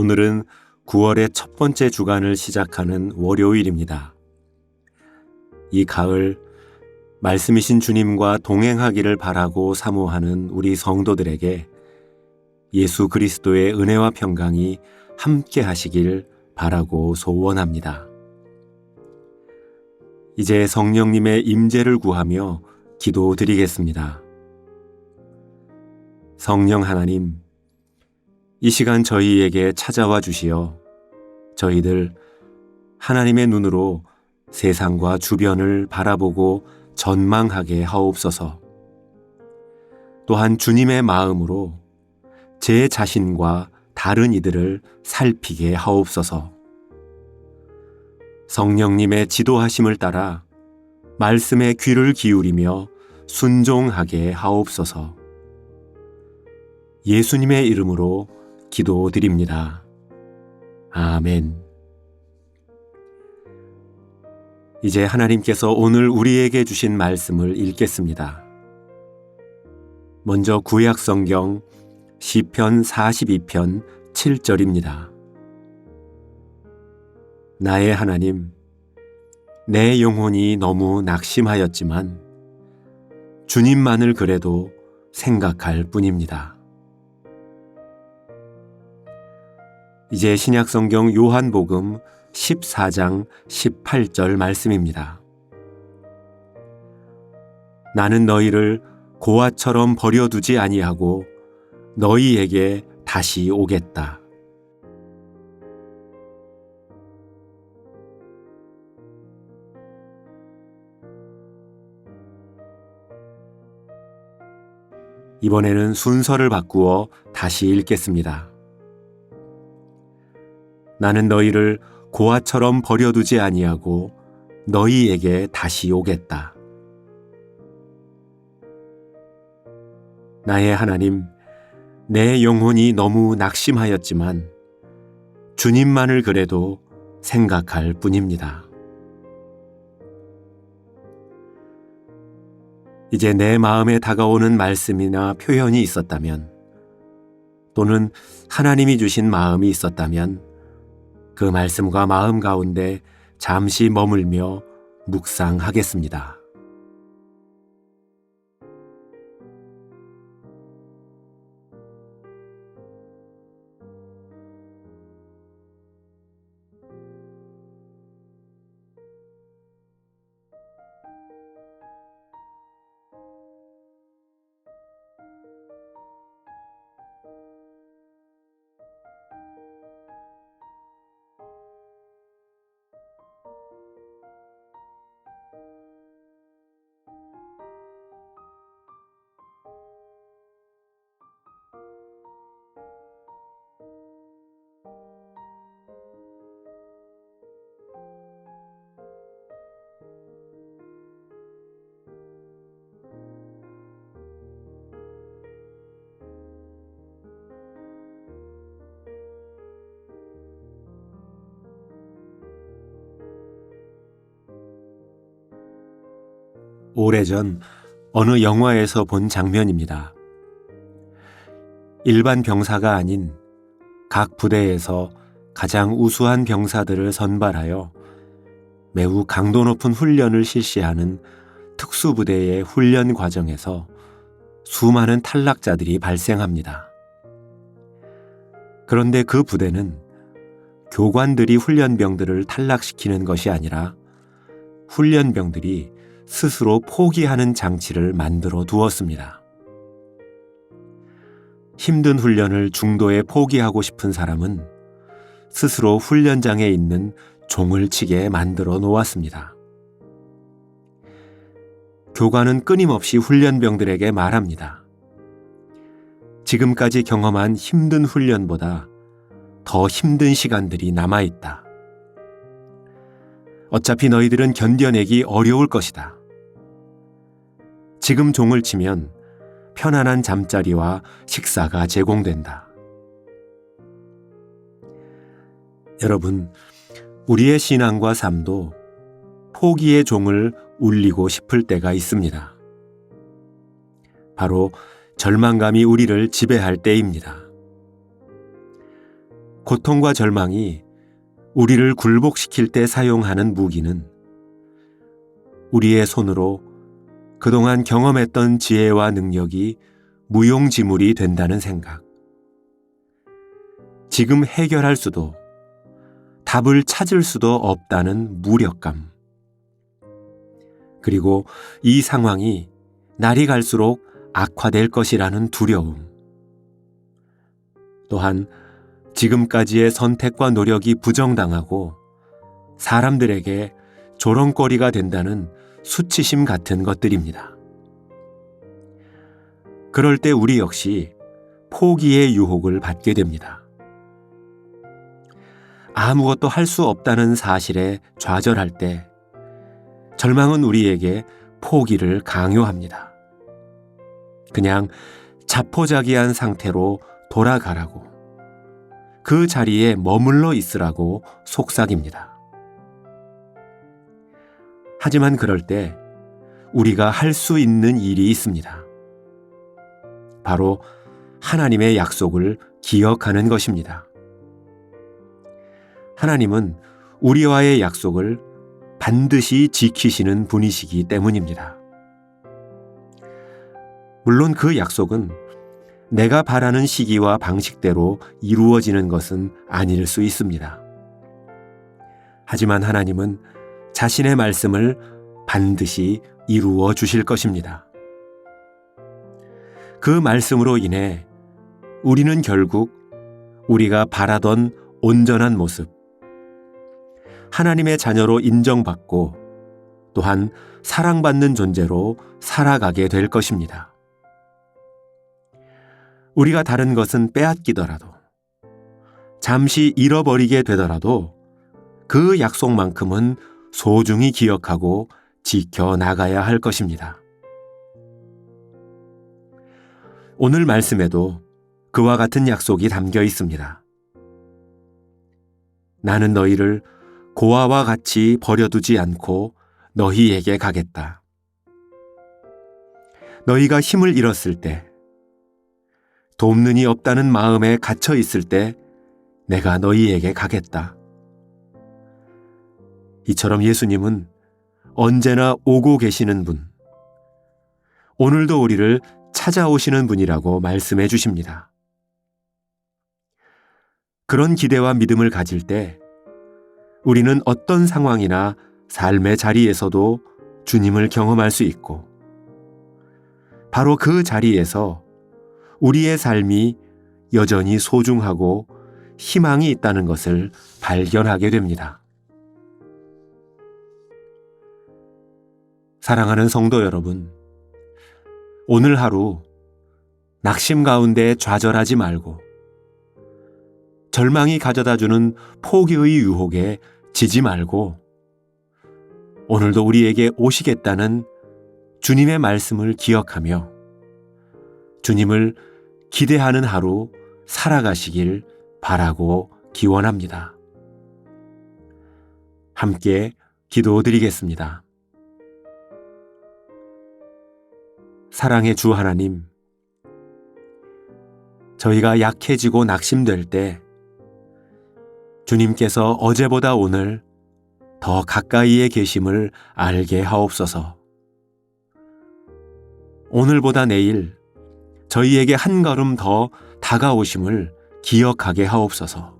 오늘은 9월의 첫 번째 주간을 시작하는 월요일입니다. 이 가을 말씀이신 주님과 동행하기를 바라고 사모하는 우리 성도들에게 예수 그리스도의 은혜와 평강이 함께 하시길 바라고 소원합니다. 이제 성령님의 임재를 구하며 기도드리겠습니다. 성령 하나님, 이 시간 저희에게 찾아와 주시어 저희들 하나님의 눈으로 세상과 주변을 바라보고 전망하게 하옵소서. 또한 주님의 마음으로 제 자신과 다른 이들을 살피게 하옵소서. 성령님의 지도하심을 따라 말씀에 귀를 기울이며 순종하게 하옵소서. 예수님의 이름으로 기도드립니다. 아멘. 이제 하나님께서 오늘 우리에게 주신 말씀을 읽겠습니다. 먼저 구약 성경 시편 42편 7절입니다. 나의 하나님, 내 영혼이 너무 낙심하였지만 주님만을 그래도 생각할 뿐입니다. 이제 신약 성경 요한복음 14장 18절 말씀입니다. 나는 너희를 고아처럼 버려두지 아니하고 너희에게 다시 오겠다. 이번에는 순서를 바꾸어 다시 읽겠습니다. 나는 너희를 고아처럼 버려두지 아니하고 너희에게 다시 오겠다. 나의 하나님, 내 영혼이 너무 낙심하였지만 주님만을 그래도 생각할 뿐입니다. 이제 내 마음에 다가오는 말씀이나 표현이 있었다면 또는 하나님이 주신 마음이 있었다면 그 말씀과 마음 가운데 잠시 머물며 묵상하겠습니다. 오래전 어느 영화에서 본 장면입니다. 일반 병사가 아닌 각 부대에서 가장 우수한 병사들을 선발하여 매우 강도 높은 훈련을 실시하는 특수부대의 훈련 과정에서 수많은 탈락자들이 발생합니다. 그런데 그 부대는 교관들이 훈련병들을 탈락시키는 것이 아니라 훈련병들이 스스로 포기하는 장치를 만들어 두었습니다. 힘든 훈련을 중도에 포기하고 싶은 사람은 스스로 훈련장에 있는 종을 치게 만들어 놓았습니다. 교관은 끊임없이 훈련병들에게 말합니다. 지금까지 경험한 힘든 훈련보다 더 힘든 시간들이 남아있다. 어차피 너희들은 견뎌내기 어려울 것이다. 지금 종을 치면 편안한 잠자리와 식사가 제공된다. 여러분, 우리의 신앙과 삶도 포기의 종을 울리고 싶을 때가 있습니다. 바로 절망감이 우리를 지배할 때입니다. 고통과 절망이 우리를 굴복시킬 때 사용하는 무기는 우리의 손으로 그동안 경험했던 지혜와 능력이 무용지물이 된다는 생각. 지금 해결할 수도 답을 찾을 수도 없다는 무력감. 그리고 이 상황이 날이 갈수록 악화될 것이라는 두려움. 또한 지금까지의 선택과 노력이 부정당하고 사람들에게 조롱거리가 된다는 수치심 같은 것들입니다. 그럴 때 우리 역시 포기의 유혹을 받게 됩니다. 아무것도 할 수 없다는 사실에 좌절할 때 절망은 우리에게 포기를 강요합니다. 그냥 자포자기한 상태로 돌아가라고 그 자리에 머물러 있으라고 속삭입니다. 하지만 그럴 때 우리가 할 수 있는 일이 있습니다. 바로 하나님의 약속을 기억하는 것입니다. 하나님은 우리와의 약속을 반드시 지키시는 분이시기 때문입니다. 물론 그 약속은 내가 바라는 시기와 방식대로 이루어지는 것은 아닐 수 있습니다. 하지만 하나님은 자신의 말씀을 반드시 이루어 주실 것입니다. 그 말씀으로 인해 우리는 결국 우리가 바라던 온전한 모습, 하나님의 자녀로 인정받고 또한 사랑받는 존재로 살아가게 될 것입니다. 우리가 다른 것은 빼앗기더라도 잠시 잃어버리게 되더라도 그 약속만큼은 소중히 기억하고 지켜 나가야 할 것입니다. 오늘 말씀에도 그와 같은 약속이 담겨 있습니다. 나는 너희를 고아와 같이 버려두지 않고 너희에게 가겠다. 너희가 힘을 잃었을 때, 돕는 이 없다는 마음에 갇혀 있을 때, 내가 너희에게 가겠다. 이처럼 예수님은 언제나 오고 계시는 분, 오늘도 우리를 찾아오시는 분이라고 말씀해 주십니다. 그런 기대와 믿음을 가질 때 우리는 어떤 상황이나 삶의 자리에서도 주님을 경험할 수 있고 바로 그 자리에서 우리의 삶이 여전히 소중하고 희망이 있다는 것을 발견하게 됩니다. 사랑하는 성도 여러분, 오늘 하루 낙심 가운데 좌절하지 말고 절망이 가져다 주는 포기의 유혹에 지지 말고 오늘도 우리에게 오시겠다는 주님의 말씀을 기억하며 주님을 기대하는 하루 살아가시길 바라고 기원합니다. 함께 기도드리겠습니다. 사랑의 주 하나님, 저희가 약해지고 낙심될 때 주님께서 어제보다 오늘 더 가까이에 계심을 알게 하옵소서. 오늘보다 내일 저희에게 한 걸음 더 다가오심을 기억하게 하옵소서.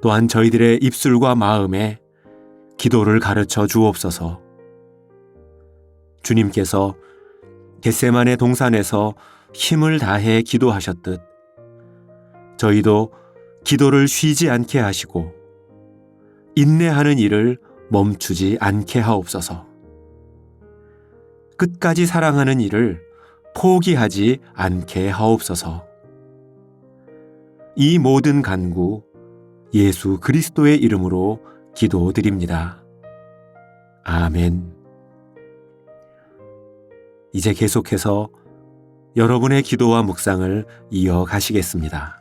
또한 저희들의 입술과 마음에 기도를 가르쳐 주옵소서. 주님께서 겟세만의 동산에서 힘을 다해 기도하셨듯 저희도 기도를 쉬지 않게 하시고 인내하는 일을 멈추지 않게 하옵소서. 끝까지 사랑하는 일을 포기하지 않게 하옵소서. 이 모든 간구 예수 그리스도의 이름으로 기도드립니다. 아멘. 이제 계속해서 여러분의 기도와 묵상을 이어가시겠습니다.